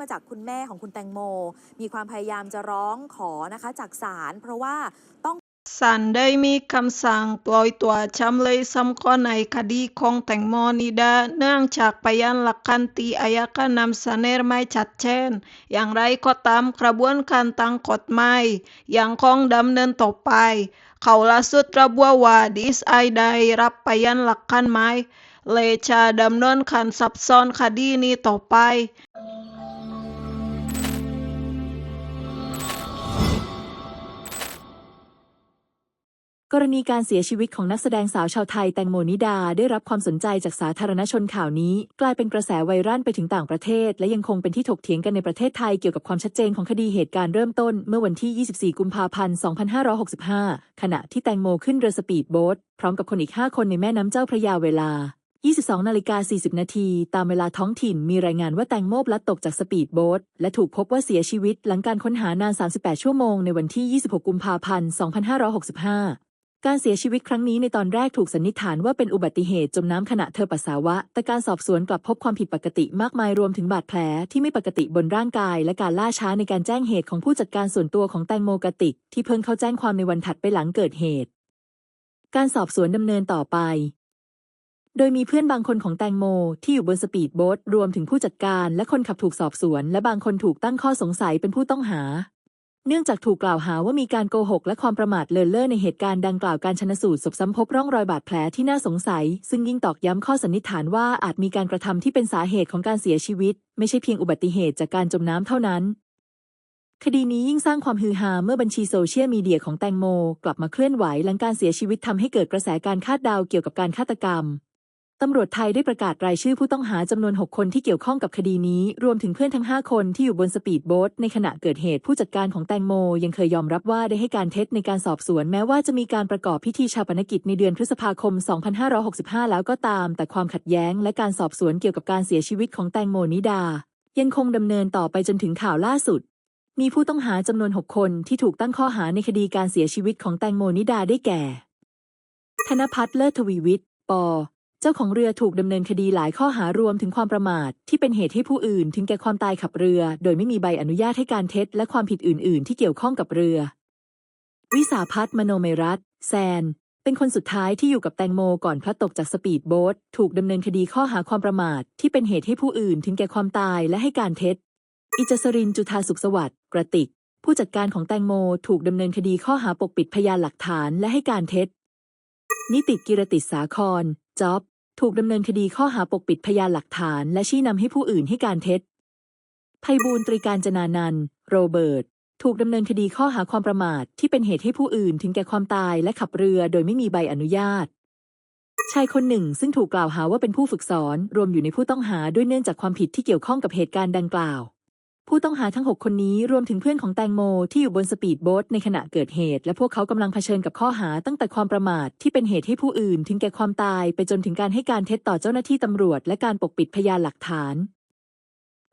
มาจากคุณแม่ของคุณแตงโม มีความพยายามจะร้องขอนะคะจากศาลเพราะว่าต้องศาลได้มีคำสั่งปล่อยตัวจำเลยสำคัญในคดีของแตงโมนิดาเนื่องจากพยานหลักฐานที่อายการนำเสนอไม่ชัดเจนอย่างไรก็ตามกระบวนการทางกฎหมายยังคงดำเนินต่อไป เขาล่าสุดระบุว่าดีไอได้รับพยานหลักฐานใหม่และจะดำเนินการซับซ้อนคดีนี้ต่อไป กรณีการเสียชีวิตของนักแสดงสาวชาวไทยแตงโมนิดาได้รับความสนใจจากสาธารณชนข่าวนี้ กลายเป็นกระแสไวรัลไปถึงต่างประเทศ และยังคงเป็นที่ถกเถียงกันในประเทศไทยเกี่ยวกับความชัดเจนของคดีเหตุการณ์เริ่มต้น เมื่อวันที่ 24 กุมภาพันธ์ 2565 ขณะที่แตงโมขึ้นเรือสปีดโบ๊ทพร้อมกับคนอีก 5 คนในแม่น้ำเจ้าพระยาเวลา 22 นาฬิกา 40 นาที ตามเวลาท้องถิ่นมีรายงานว่าแตงโมพลัดตกจากสปีดโบ๊ทและถูกพบว่าเสียชีวิตหลังการค้นหานาน 38 ชั่วโมงในวันที่ 26 กุมภาพันธ์ 2565 การเสียชีวิตครั้งนี้ในตอนแรกถูกสันนิษฐานว่าเป็นอุบัติเหตุจมน้ำขณะเธอปัสสาวะ แต่การสอบสวนกลับพบความผิดปกติมากมายรวมถึงบาดแผลที่ไม่ปกติบนร่างกาย และการล่าช้าในการแจ้งเหตุของผู้จัดการส่วนตัวของแตงโมกติก ที่เพิ่งเข้าแจ้งความในวันถัดไปหลังเกิดเหตุ การสอบสวนดำเนินต่อไปโดยมีเพื่อนบางคนของแตงโม ที่อยู่บนสปีดโบ๊ทรวมถึงผู้จัดการและคนขับถูกสอบสวน และบางคนถูกตั้งข้อสงสัยเป็นผู้ต้องหา เนื่องจากถูกกล่าวหาว่ามีการโกหกและความประมาทเลินเล่อในเหตุการณ์ดังกล่าวการชนสูตรศพซ้ำพบร่องรอยบาดแผลที่น่าสงสัย ซึ่งยิ่งตอกย้ำข้อสันนิษฐานว่าอาจมีการกระทำที่เป็นสาเหตุของการเสียชีวิต ไม่ใช่เพียงอุบัติเหตุจากการจมน้ำเท่านั้น คดีนี้ยิ่งสร้างความฮือฮาเมื่อบัญชีโซเชียลมีเดียของแตงโม กลับมาเคลื่อนไหวหลังการเสียชีวิตทำให้เกิดกระแสการคาดเดาเกี่ยวกับการฆาตกรรม ตำรวจไทยได้ประกาศรายชื่อผู้ต้องหาจำนวน 6 คนที่เกี่ยวข้องกับคดีนี้ รวมถึงเพื่อนทั้ง 5 คนที่อยู่บนสปีดโบ๊ทในขณะเกิดเหตุผู้จัดการของแตงโม ยังเคยยอมรับว่าได้ให้การเท็จในการสอบสวน แม้ว่าจะมีการประกอบพิธีชาปนกิจในเดือนพฤษภาคม 2565 แล้วก็ตาม แต่ความขัดแย้งและการสอบสวนเกี่ยวกับการเสียชีวิตของแตงโมนิดา ยังคงดำเนินต่อไปจนถึงข่าวล่าสุด มีผู้ต้องหาจำนวน 6 คนที่ถูกตั้งข้อหาในคดีการเสียชีวิตของแตงโมนิดาได้แก่ ธนพัฒน์เลิศทวีวิทย์ ป จ้าของเรือถูกดำเนินคดีหลายข้อหารวมถึงความประมาท ที่เป็นเหตุให้ผู้อื่น ถึงแก่ความตายขับเรือ โดยไม่มีใบอนุญาตให้การเท็จ และความผิดอื่น ๆ ที่เกี่ยวข้องกับเรือ วิสาพัฒน์มโนเมรัตน์แซน เป็นคนสุดท้ายที่อยู่กับแตงโมก่อนพลัดตกจากสปีดโบ๊ทถูกดำเนินคดีข้อหาความประมาท ที่เป็นเหตุให้ผู้อื่น ถึงแก่ความตายและให้การเท็จ อิจสรินจุธาสุขสวัสดิ์กระติก ผู้จัดการของแตงโมถูกดำเนินคดีข้อหาปกปิดพยานหลักฐานและให้การเท็จนิติกิรติสาคร จ๊อบ ถูกดำเนินคดีข้อหาปกปิดพยานหลักฐานและชี้นำให้ผู้อื่นให้การเท็จไพบูลตรีการจนานันท์โรเบิร์ต ถูกดำเนินคดีข้อหาความประมาทที่เป็นเหตุให้ผู้อื่นถึงแก่ความตายและขับเรือโดยไม่มีใบอนุญาต ชายคนหนึ่งซึ่งถูกกล่าวหาว่าเป็นผู้ฝึกสอนรวมอยู่ในผู้ต้องหาด้วยเนื่องจากความผิดที่เกี่ยวข้องกับเหตุการณ์ดังกล่าว ผู้ต้องหาทั้ง 6 คนนี้รวมถึงเพื่อนของแตงโมที่อยู่บนสปีดโบ๊ทในขณะเกิดเหตุ และพวกเขากำลังเผชิญกับข้อหาตั้งแต่ความประมาทที่เป็นเหตุให้ผู้อื่น ถึงแก่ความตายไปจนถึงการให้การเท็จต่อเจ้าหน้าที่ตำรวจ และการปกปิดพยานหลักฐาน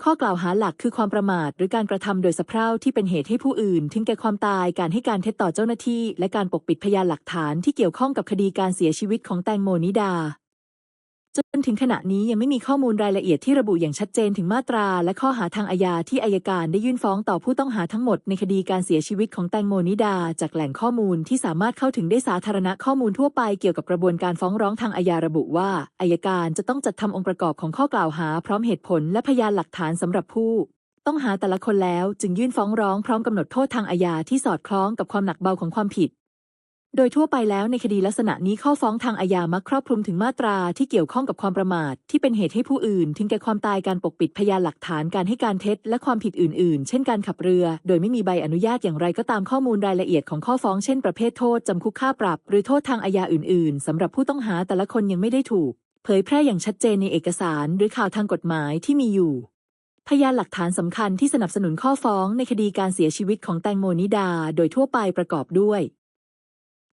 ข้อกล่าวหาหลักคือความประมาท หรือการกระทำโดยสะเพร่าที่เป็นเหตุให้ผู้อื่น ถึงแก่ความตายการให้การเท็จต่อเจ้าหน้าที่ และการปกปิดพยานหลักฐานที่เกี่ยวข้องกับคดีการเสียชีวิตของแตงโมนิดา จนถึงขณะนี้ยังไม่มีข้อมูลรายละเอียดที่ระบุอย่างชัดเจนถึงมาตรา และข้อหาทางอาญาที่อายการได้ยื่นฟ้องต่อผู้ต้องหาทั้งหมดในคดีการเสียชีวิตของแตงโมนิดา จากแหล่งข้อมูลที่สามารถเข้าถึงได้สาธารณะข้อมูลทั่วไปเกี่ยวกับกระบวนการฟ้องร้องทางอาญาระบุว่าอายการจะต้องจัดทำองค์ประกอบของข้อกล่าวหา พร้อมเหตุผลและพยานหลักฐานสำหรับผู้ต้องหาแต่ละคนแล้วจึงยื่นฟ้องร้องพร้อมกำหนดโทษทางอาญาที่สอดคล้องกับความหนักเบาของความผิด โดยทั่วไปแล้วในคดีลักษณะนี้ข้อฟ้องทางอาญามักครอบคลุมถึงมาตราที่เกี่ยวข้องกับความประมาท ที่เป็นเหตุให้ผู้อื่น ถึงแก่ความตายการปกปิดพยานหลักฐานการให้การเท็จ และความผิดอื่นๆ เช่นการขับเรือ โดยไม่มีใบอนุญาตอย่างไรก็ตามข้อมูลรายละเอียดของข้อฟ้องเช่นประเภทโทษจำคุกค่าปรับ หรือโทษทางอาญาอื่นๆสำหรับผู้ต้องหาแต่ละคนยังไม่ได้ถูก เผยแพร่อย่างชัดเจนในเอกสาร หรือข่าวทางกฎหมายที่มีอยู่พยานหลักฐานสำคัญที่สนับสนุนข้อฟ้องในคดีการเสียชีวิตของแตงโมนิดา โดยทั่วไปประกอบด้วย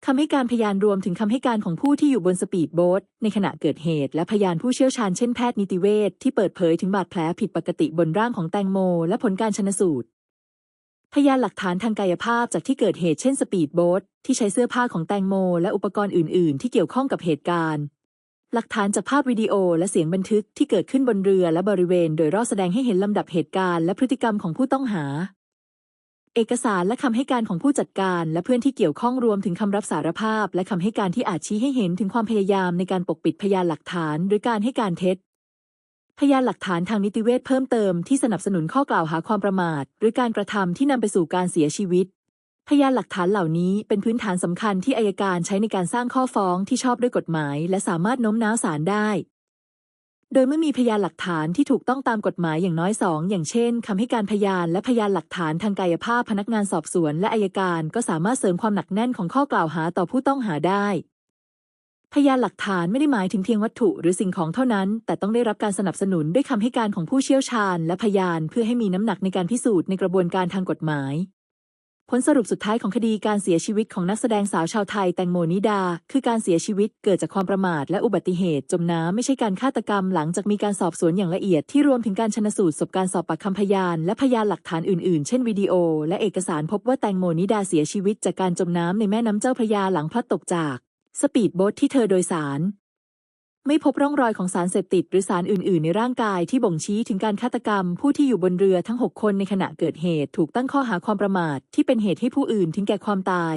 คำให้การพยานรวมถึงคำให้การของผู้ที่อยู่บนสปีดโบ๊ทในขณะเกิดเหตุ และพยานผู้เชี่ยวชาญเช่นแพทย์นิติเวชที่เปิดเผยถึงบาดแผลผิดปกติบนร่างของแตงโม และผลการชนสูตร พยานหลักฐานทางกายภาพจากที่เกิดเหตุเช่นสปีดโบ๊ทที่ใช้เสื้อผ้าของแตงโม และอุปกรณ์อื่น ๆ ที่เกี่ยวข้องกับเหตุการณ์ หลักฐานจากภาพวิดีโอและเสียงบันทึกที่เกิดขึ้นบนเรือและบริเวณ โดยรอบแสดงให้เห็นลำดับเหตุการณ์และพฤติกรรมของผู้ต้องหา เอกสารและคำให้การของผู้จัดการ และเพื่อนที่เกี่ยวข้องรวมถึงคำรับสารภาพ และคำให้การที่อาจชี้ให้เห็นถึงความพยายามในการปกปิดพยานหลักฐาน หรือการให้การเท็จ พยานหลักฐานทางนิติเวชเพิ่มเติมที่สนับสนุนข้อกล่าวหาความประมาท หรือการกระทำที่นำไปสู่การเสียชีวิต พยานหลักฐานเหล่านี้เป็นพื้นฐานสำคัญที่อายการใช้ในการสร้างข้อฟ้องที่ชอบด้วยกฎหมาย และสามารถโน้มน้าวศาลได้ โดยเมื่อมีพยานหลักฐานที่ถูกต้องตามกฎหมายอย่างน้อยสองอย่างเช่นคำให้การพยานและพยานหลักฐานทางกายภาพพนักงานสอบสวนและอายการก็สามารถเสริมความหนักแน่นของข้อกล่าวหาต่อผู้ต้องหาได้ พยานหลักฐานไม่ได้หมายถึงเพียงวัตถุหรือสิ่งของเท่านั้น แต่ต้องได้รับการสนับสนุนด้วยคำให้การของผู้เชี่ยวชาญ และพยานเพื่อให้มีน้ำหนักในการพิสูจน์ในกระบวนการทางกฎหมาย ผลสรุปสุดท้ายของคดีการเสียชีวิตของนักแสดงสาวชาวไทยแตงโมนิดา คือการเสียชีวิตเกิดจากความประมาทและอุบัติเหตุ จมน้ำไม่ใช่การฆาตกรรมหลังจากมีการสอบสวนอย่างละเอียดที่รวมถึงการชนสูตรศพการสอบปากคำพยานและพยานหลักฐานอื่นๆ เช่นวิดีโอ และเอกสารพบว่าแตงโมนิดาเสียชีวิตจากการจมน้ำในแม่น้ำเจ้าพระยาหลังพลัดตกจาก สปีดโบ๊ทที่เธอโดยสาร ไม่พบร่องรอยของสารเสพติดหรือสารอื่น ๆ ในร่างกายที่บ่งชี้ถึงการฆาตกรรม ผู้ที่อยู่บนเรือทั้ง 6 คนในขณะเกิดเหตุถูกตั้งข้อหาความประมาท ที่เป็นเหตุให้ผู้อื่นถึงแก่ความตาย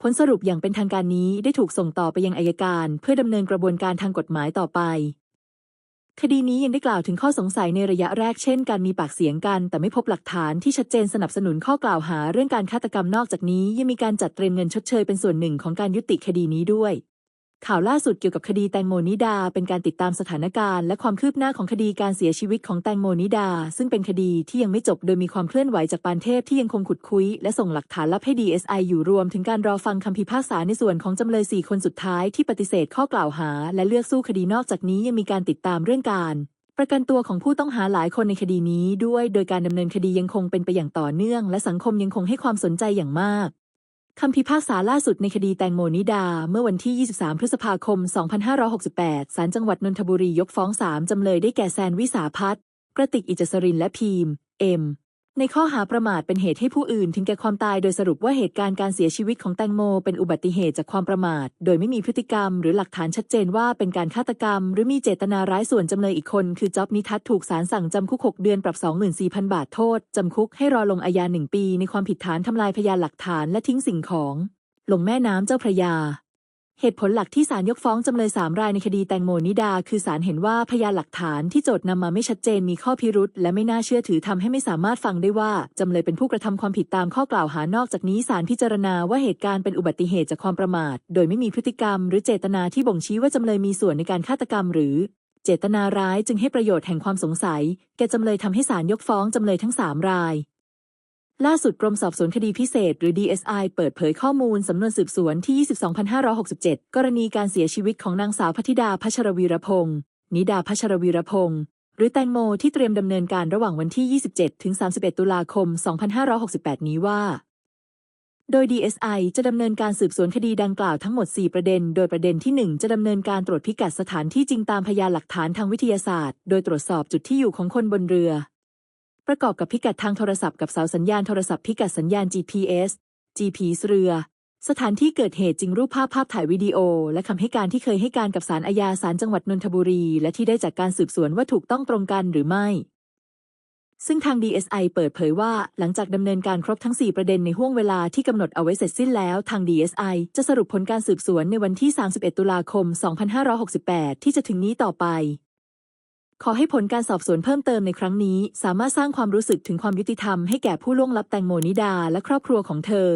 ผลสรุปอย่างเป็นทางการนี้ได้ถูกส่งต่อไปยังอายการ เพื่อดำเนินกระบวนการทางกฎหมายต่อไป คดีนี้ยังได้กล่าวถึงข้อสงสัยในระยะแรกเช่นการมีปากเสียงกัน แต่ไม่พบหลักฐานที่ชัดเจนสนับสนุนข้อกล่าวหาเรื่องการฆาตกรรมนอกจากนี้ ยังมีการจัดเตรียมเงินชดเชยเป็นส่วนหนึ่งของการยุติคดีนี้ด้วย ข่าวล่าสุดเกี่ยวกับคดีแตงโมนิดา เป็นการติดตามสถานการณ์และความคืบหน้าของคดีการเสียชีวิตของแตงโมนิดา ซึ่งเป็นคดีที่ยังไม่จบโดยมีความเคลื่อนไหวจากปานเทพที่ยังคงขุดคุย และส่งหลักฐานลับให้ DSI อยู่รวมถึงการรอฟังคำพิพากษาในส่วนของจำเลย 4 คนสุดท้ายที่ปฏิเสธข้อกล่าวหา และเลือกสู้คดีนอกจากนี้ยังมีการติดตามเรื่องการ ประกันตัวของผู้ต้องหาหลายคนในคดีนี้ด้วย โดยการดำเนินคดียังคงเป็นไปอย่างต่อเนื่อง และสังคมยังคงให้ความสนใจอย่างมาก คำพิพากษาล่าสุดในคดีแตงโมนิดา เมื่อวันที่ 23 พฤษภาคม 2568 ศาลจังหวัดนนทบุรียกฟ้อง 3 จำเลยได้แก่แซนวิสาพัฒน์กระติกอิจสรินและพีม เอ็ม ในข้อหาประมาทเป็นเหตุให้ผู้อื่นถึงแก่ความตายโดยสรุปว่าเหตุการณ์การเสียชีวิตของแตงโม เป็นอุบัติเหตุจากความประมาท โดยไม่มีพฤติกรรม หรือหลักฐานชัดเจนว่าเป็นการฆาตกรรม หรือมีเจตนาร้ายส่วนจำเลยอีกคน คือจ๊อบนิทัศน์ถูกศาลสั่งจำคุก 6 เดือนปรับ 24,000 บาทโทษ จำคุกให้รอลงอาญา1ปี ในความผิดฐานทำลายพยานหลักฐานและทิ้งสิ่งของ ลงแม่น้ำเจ้าพระยา เหตุผลหลักที่ศาลยกฟ้องจำเลยสามรายในคดีแตงโมนิดา คือศาลเห็นว่าพยานหลักฐานที่โจทย์นำมาไม่ชัดเจนมีข้อพิรุษและไม่น่าเชื่อถือทำให้ไม่สามารถฟังได้ว่าจำเลยเป็นผู้กระทำความผิดตามข้อกล่าวหานอกจากนี้ศาลพิจารณาว่าเหตุการณ์เป็นอุบัติเหตุจากความประมาท โดยไม่มีพฤติกรรม หรือเจตนาที่บ่งชี้ว่าจำเลยมีส่วนในการฆาตกรรม หรือ เจตนาร้ายจึงให้ประโยชน์แห่งความสงสัย แก่จำเลยทำให้ศาลยกฟ้องจำเลยทั้งสามราย ล่าสุดกรมสอบสวนคดีพิเศษ หรือ DSI เปิดเผยข้อมูลสำนวนสืบสวนที่ 22,567 กรณีการเสียชีวิตของนางสาวพัธิดาพัชรวีรพงศ์นิดาพัชรวีรพงศ์หรือแตงโมที่เตรียมดำเนินการระหว่างวันที่ 27 ถึง 31 ตุลาคม 2568 นี้ว่า โดย DSI จะดำเนินการสืบสวนคดีดังกล่าวทั้งหมด 4 ประเด็น โดยประเด็นที่ 1 จะดำเนินการตรวจพิกัดสถานที่จริงตามพยานหลักฐานทางวิทยาศาสตร์ โดยตรวจสอบจุดที่อยู่ของคนบนเรือ ประกอบกับพิกัดทางโทรศัพท์กับเสาสัญญาณโทรศัพท์พิกัดสัญญาณ GPS GPS เรือ สถานที่เกิดเหตุจริงรูปภาพภาพถ่ายวิดีโอ และคำให้การที่เคยให้การกับศาลอาญาศาลจังหวัดนนทบุรี และที่ได้จากการสืบสวนว่าถูกต้องตรงกันหรือไม่ ซึ่งทาง DSI เปิดเผยว่าหลังจากดำเนินการครบทั้ง 4 ประเด็นในห่วงเวลาที่กำหนดเอาไว้เสร็จสิ้นแล้ว ทาง DSI จะสรุปผลการสืบสวนในวันที่ 31 ตุลาคม 2568 ที่จะถึงนี้ต่อไป ขอให้ผลการสอบสวนเพิ่มเติมในครั้งนี้ สามารถสร้างความรู้สึกถึงความยุติธรรมให้แก่ผู้ล่วงลับแตงโมนิดาและครอบครัวของเธอ